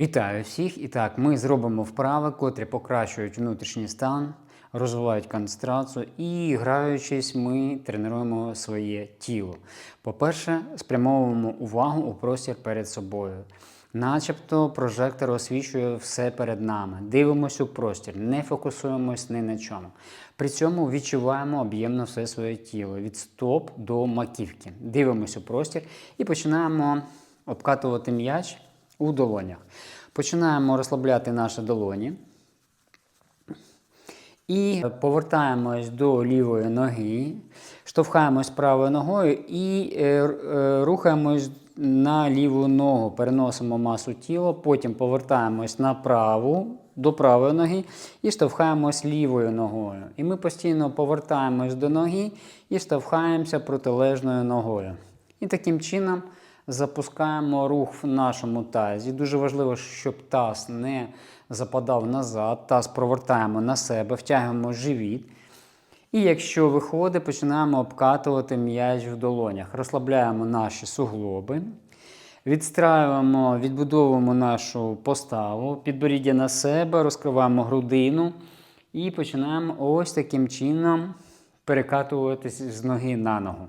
Вітаю всіх! І так, ми зробимо вправи, котрі покращують внутрішній стан, розвивають концентрацію і, граючись, ми тренуємо своє тіло. По-перше, спрямовуємо увагу у простір перед собою. Начебто прожектор освічує все перед нами. Дивимося у простір, не фокусуємось ні на чому. При цьому відчуваємо об'ємно все своє тіло від стоп до маківки. Дивимося у простір і починаємо обкатувати м'яч у долонях. Починаємо розслабляти наші долоні. І повертаємось до лівої ноги, штовхаємось правою ногою і е, е, рухаємось на ліву ногу, переносимо масу тіла, потім повертаємось на праву до правої ноги і штовхаємось лівою ногою. І ми постійно повертаємось до ноги і штовхаємося протилежною ногою. І таким чином запускаємо рух в нашому тазі. Дуже важливо, щоб таз не западав назад, таз провертаємо на себе, втягуємо живіт. І якщо виходить, починаємо обкатувати м'яч в долонях. Розслабляємо наші суглоби, відстраюємо, відбудовуємо нашу поставу, підборіддя на себе, розкриваємо грудину і починаємо ось таким чином перекатуватись з ноги на ногу.